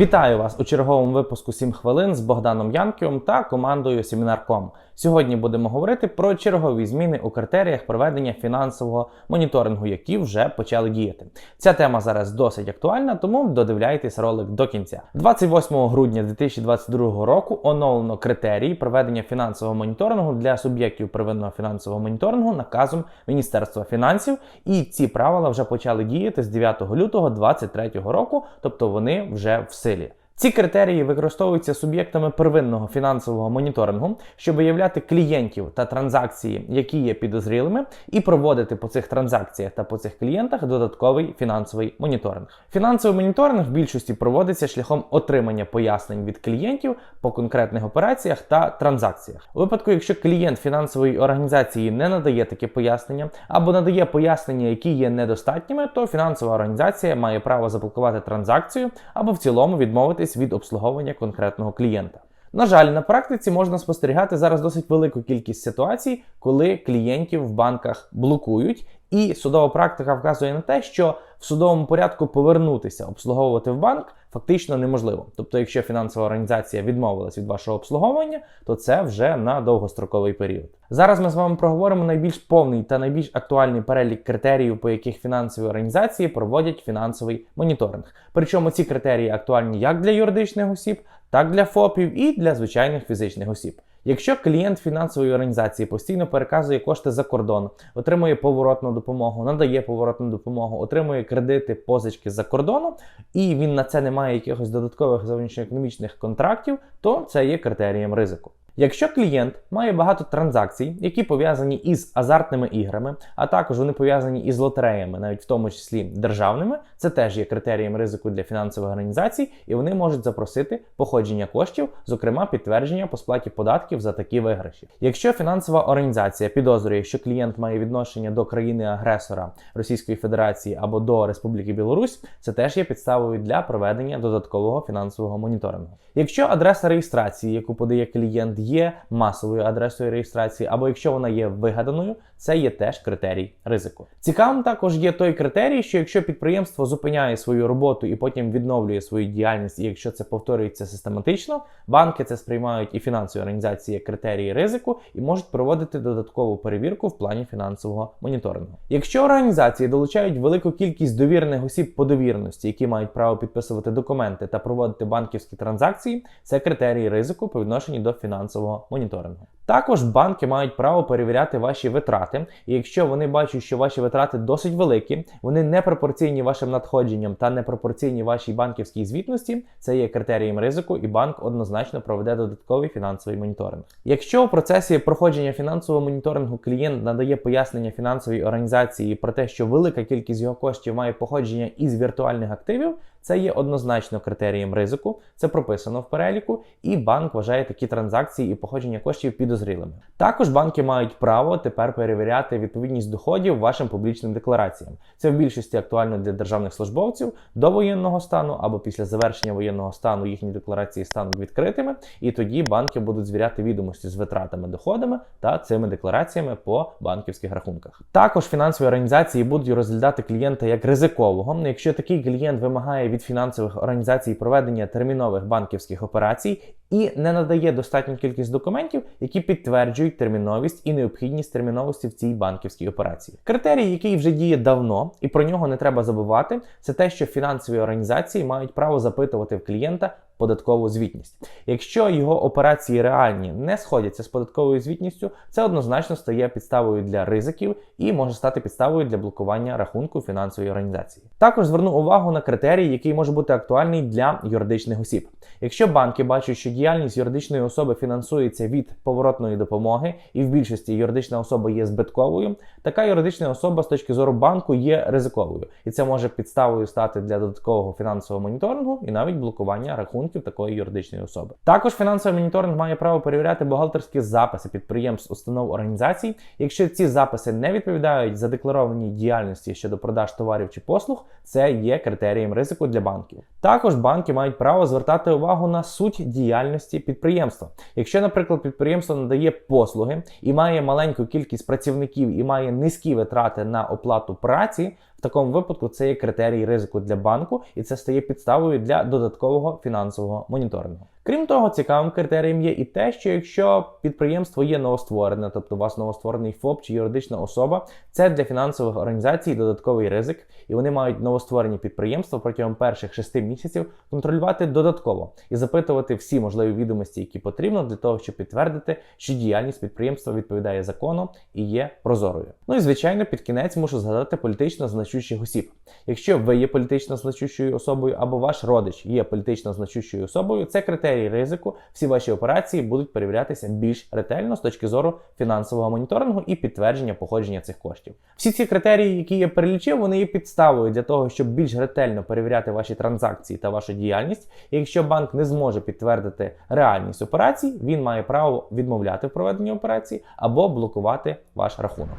Вітаю вас у черговому випуску 7 хвилин з Богданом Янківом та командою Семінар.ком. Сьогодні будемо говорити про чергові зміни у критеріях проведення фінансового моніторингу, які вже почали діяти. Ця тема зараз досить актуальна, тому додивляйтесь ролик до кінця. 28 грудня 2022 року оновлено критерії проведення фінансового моніторингу для суб'єктів первинного фінансового моніторингу наказом Міністерства фінансів, і ці правила вже почали діяти з 9 лютого 2023 року, тобто вони вже в силі. Ці критерії використовуються суб'єктами первинного фінансового моніторингу, щоб виявляти клієнтів та транзакції, які є підозрілими, і проводити по цих транзакціях та по цих клієнтах додатковий фінансовий моніторинг. Фінансовий моніторинг в більшості проводиться шляхом отримання пояснень від клієнтів по конкретних операціях та транзакціях. У випадку, якщо клієнт фінансової організації не надає такі пояснення або надає пояснення, які є недостатніми, то фінансова організація має право заблокувати транзакцію або в цілому відмовитись від обслуговування конкретного клієнта. На жаль, на практиці можна спостерігати зараз досить велику кількість ситуацій, коли клієнтів в банках блокують, і судова практика вказує на те, що в судовому порядку повернутися обслуговувати в банк фактично неможливо. Тобто, якщо фінансова організація відмовилась від вашого обслуговування, то це вже на довгостроковий період. Зараз ми з вами проговоримо найбільш повний та найбільш актуальний перелік критеріїв, по яких фінансові організації проводять фінансовий моніторинг. Причому ці критерії актуальні як для юридичних осіб, так для ФОПів і для звичайних фізичних осіб. Якщо клієнт фінансової організації постійно переказує кошти за кордон, отримує поворотну допомогу, надає поворотну допомогу, отримує кредити, позички за кордону, і він на це не має якихось додаткових зовнішньоекономічних контрактів, то це є критерієм ризику. Якщо клієнт має багато транзакцій, які пов'язані із азартними іграми, а також вони пов'язані із лотереями, навіть в тому числі державними, це теж є критерієм ризику для фінансових організацій, і вони можуть запросити походження коштів, зокрема підтвердження по сплаті податків за такі виграші. Якщо фінансова організація підозрює, що клієнт має відношення до країни-агресора Російської Федерації або до Республіки Білорусь, це теж є підставою для проведення додаткового фінансового моніторингу. Якщо адреса реєстрації, яку подає клієнт, є масовою адресою реєстрації, або якщо вона є вигаданою, це є теж критерій ризику. Цікавим також є той критерій, що якщо підприємство зупиняє свою роботу і потім відновлює свою діяльність, і якщо це повторюється систематично, банки це сприймають і фінансові організації як критерії ризику і можуть проводити додаткову перевірку в плані фінансового моніторингу. Якщо організації долучають велику кількість довірених осіб по довірності, які мають право підписувати документи та проводити банківські транзакції, це критерії ризику по відношенню до фінансового моніторингу. Також банки мають право перевіряти ваші витрати, і якщо вони бачать, що ваші витрати досить великі, вони не пропорційні вашим надходженням та не пропорційні вашій банківській звітності, це є критерієм ризику, і банк однозначно проведе додатковий фінансовий моніторинг. Якщо у процесі проходження фінансового моніторингу клієнт надає пояснення фінансовій організації про те, що велика кількість його коштів має походження із віртуальних активів, це є однозначно критерієм ризику, це прописано в переліку, і банк вважає такі транзакції і походження коштів підозрілими. Також банки мають право тепер перевіряти відповідність доходів вашим публічним деклараціям. Це в більшості актуально для державних службовців до воєнного стану або після завершення воєнного стану їхні декларації стануть відкритими, і тоді банки будуть звіряти відомості з витратами, доходами та цими деклараціями по банківських рахунках. Також фінансові організації будуть розглядати клієнта як ризикового, якщо такий клієнт вимагає від фінансових організацій проведення термінових банківських операцій і не надає достатню кількість документів, які підтверджують терміновість і необхідність терміновості в цій банківській операції. Критерій, який вже діє давно, і про нього не треба забувати, це те, що фінансові організації мають право запитувати в клієнта податкову звітність. Якщо його операції реальні не сходяться з податковою звітністю, це однозначно стає підставою для ризиків і може стати підставою для блокування рахунку фінансової організації. Також зверну увагу на критерій, який може бути актуальний для юридичних осіб. Якщо банки бачать, що діяльність юридичної особи фінансується від поворотної допомоги, і в більшості юридична особа є збитковою, така юридична особа з точки зору банку є ризиковою, і це може підставою стати для додаткового фінансового моніторингу і навіть блокування рахунків такої юридичної особи. Також фінансовий моніторинг має право перевіряти бухгалтерські записи підприємств, установ організацій. Якщо ці записи не відповідають задекларованій діяльності щодо продаж товарів чи послуг, це є критерієм ризику для банків. Також банки мають право звертати увагу на суть діяльності діяльності підприємства. Якщо, наприклад, підприємство надає послуги і має маленьку кількість працівників і має низькі витрати на оплату праці, в такому випадку це є критерій ризику для банку, і це стає підставою для додаткового фінансового моніторингу. Крім того, цікавим критерієм є і те, що якщо підприємство є новостворене, тобто у вас новостворений ФОП чи юридична особа, це для фінансових організацій додатковий ризик, і вони мають новостворені підприємства протягом перших шести місяців контролювати додатково і запитувати всі можливі відомості, які потрібно для того, щоб підтвердити, що діяльність підприємства відповідає закону і є прозорою. Ну і звичайно, під кінець мушу згадати політично значущих осіб. Якщо ви є політично значущою особою або ваш родич є політично значущою особою, це критерій ризику. Всі ваші операції будуть перевірятися більш ретельно з точки зору фінансового моніторингу і підтвердження походження цих коштів. Всі ці критерії, які я перелічив, вони є підставою для того, щоб більш ретельно перевіряти ваші транзакції та вашу діяльність. І якщо банк не зможе підтвердити реальність операцій, він має право відмовляти в проведенні операції або блокувати ваш рахунок.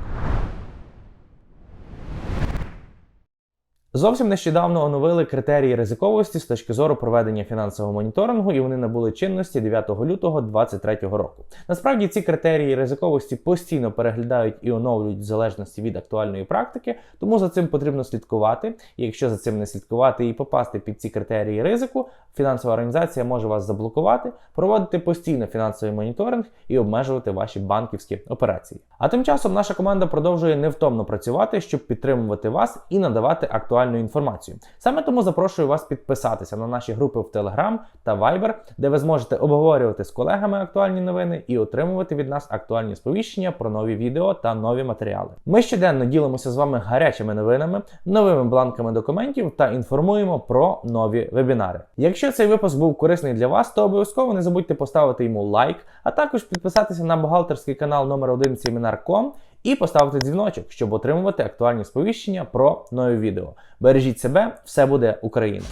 Зовсім нещодавно оновили критерії ризиковості з точки зору проведення фінансового моніторингу, і вони набули чинності 9 лютого 2023 року. Насправді ці критерії ризиковості постійно переглядають і оновлюють в залежності від актуальної практики, тому за цим потрібно слідкувати. І якщо за цим не слідкувати і попасти під ці критерії ризику, фінансова організація може вас заблокувати, проводити постійно фінансовий моніторинг і обмежувати ваші банківські операції. А тим часом наша команда продовжує невтомно працювати, щоб підтримувати вас і надавати актуальну інформацію. Саме тому запрошую вас підписатися на наші групи в Telegram та Viber, де ви зможете обговорювати з колегами актуальні новини і отримувати від нас актуальні сповіщення про нові відео та нові матеріали. Ми щоденно ділимося з вами гарячими новинами, новими бланками документів та інформуємо про нові вебінари. Якщо цей випуск був корисний для вас, то обов'язково не забудьте поставити йому лайк, а також підписатися на бухгалтерський канал номер 1 Seminar.com і поставити дзвіночок, щоб отримувати актуальні сповіщення про нові відео. Бережіть себе, все буде Україна!